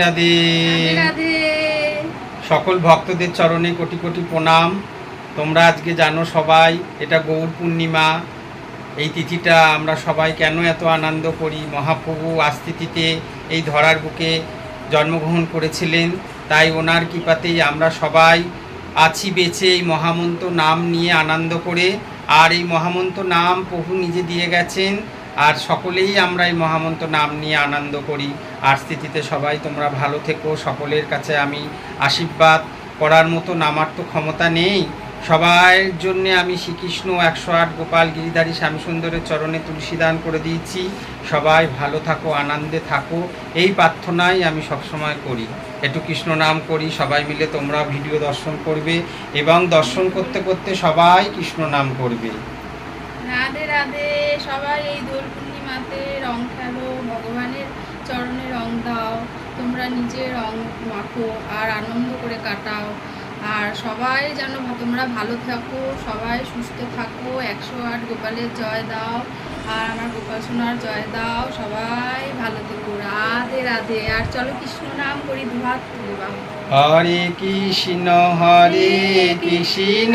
রাধে রাধে সকল ভক্তদের চরণে কোটি কোটি প্রণাম। তোমরা আজকে জানো সবাই এটা গৌর পূর্ণিমা। এই তিথিটা আমরা সবাই কেন এত আনন্দ করি? মহাপ্রভু আজ তিথিতে এই ধরার বুকে জন্মগ্রহণ করেছিলেন তাই ওনার কৃপাতেই আমরা সবাই আছি বেঁচে এই মহামন্ত্র নাম নিয়ে আনন্দ করে। আর এই মহামন্ত্র নাম প্রভু নিজে দিয়ে গেছেন। আর সকলেই আমরা এই মহামন্ত্র নাম নিয়ে আনন্দ করি। আর স্থিতিতে সবাই, তোমরা ভালো থেকো, সকলের কাছে আমি আশীর্বাদ করার মতো নামার তো ক্ষমতা নেই। সবার জন্য আমি শ্রীকৃষ্ণ একশো আট গোপাল গিরিধারী শ্যামসুন্দরের চরণে তুলসী দান করে দিয়েছি। সবাই ভালো থাকো, আনন্দে থাকো, এই প্রার্থনাই আমি সবসময় করি। একটু কৃষ্ণ নাম করি, সবাই মিলে তোমরা ভিডিও দর্শন করবে এবং দর্শন করতে করতে সবাই কৃষ্ণ নাম করবে। রাধে রাধে সবাই এই দোল পূর্ণিমাতে রং খেলো ভগবানের চরণে রং দাও তোমরা নিজে রং মাখো আর আনন্দ করে কাটাও। আর সবাই যেন তোমরা ভালো থাকো সবাই সুস্থ থাকো একশো আট গোপালের জয় দাও আর আমার গোপাল সোনার জয় দাও সবাই ভালো থেকো। রাধে রাধে আর চলো কৃষ্ণ নাম করি দুহাত তুলে বাবা হরে কৃষ্ণ হরে কৃষ্ণ।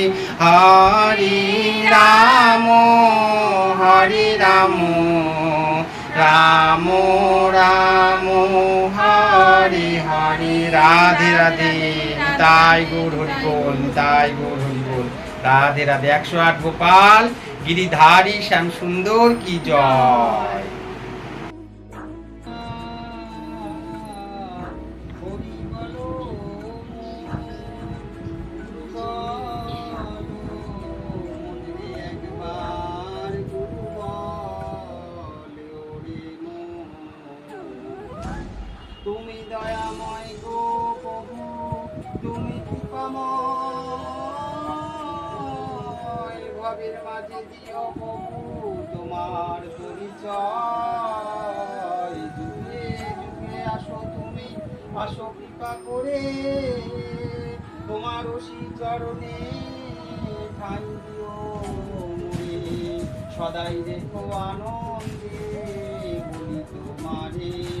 হরে রাম হরে রাম রাম রাম, হরে হরে, রাধে রাধে। তাই গৌর হরি বল, তাই গৌর হরি বল। রাধে রাধে। একশো আট গোপাল, গিরিধারী শ্যাম সুন্দর কি জয়। দয়াময় গো প্রভু তুমি কৃপাময় ভবের মাঝে দিও প্রভু তোমার পরিচয় যুগে যুগে আসো তুমি আসো কৃপা করে তোমার ওসি চরণে ঠাই দিও সদাই দেখো আনন্দে বলি তোমারে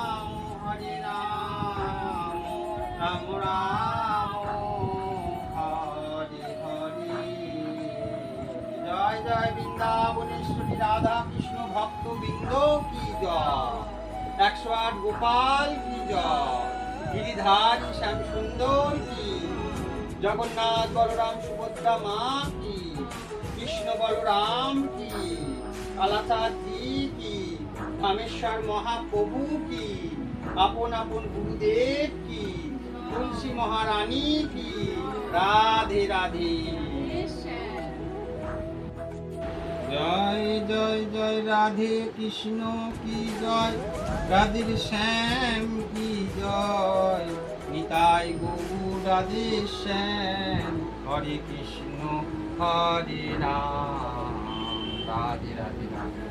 জয় জয় একশো আট গোপাল শ্যাম সুন্দর জগন্নাথ বলরাম সুভদ্রা মা কি, কৃষ্ণ বলরাম কি কালাচাঁদজি কি রামেশ্বর মহাপ্রভু কি, আপন আপন গুরুদেব কি তুলসী মহারানী কি রাধে রাধে জয় জয় জয় রাধে কৃষ্ণ কি জয় রাধের শ্যাম কি জয় নিতাই গৌর রাধে শ্যাম হরে কৃষ্ণ হরে রাম রাধে রাধে রাধে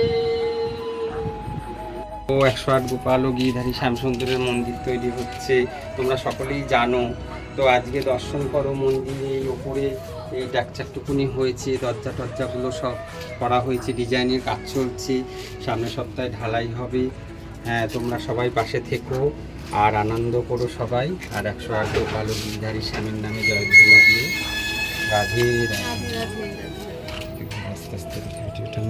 ও একশো আট গোপাল ও গিরিধারী শ্যামসুন্দরের মন্দির তৈরি হচ্ছে। তোমরা সকলেই জানো। তো আজকে দর্শন করো মন্দিরে, এই ওপরে এই ডাকচারটুকুনি হয়েছে দরজা টরজাগুলো সব করা হয়েছে, ডিজাইনের কাজ চলছে। সামনের সপ্তাহে ঢালাই হবে। হ্যাঁ তোমরা সবাই পাশে থেকো আর আনন্দ করো সবাই। আর একশো আট গোপাল ও গিরিধারী স্বামীর নামে জয় দিয়ে। রাধে আস্তে আস্তে ভিডিওটা.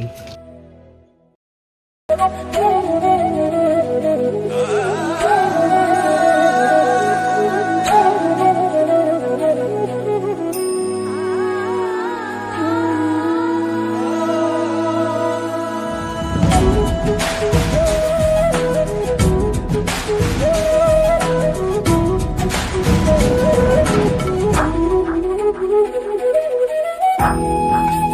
啊。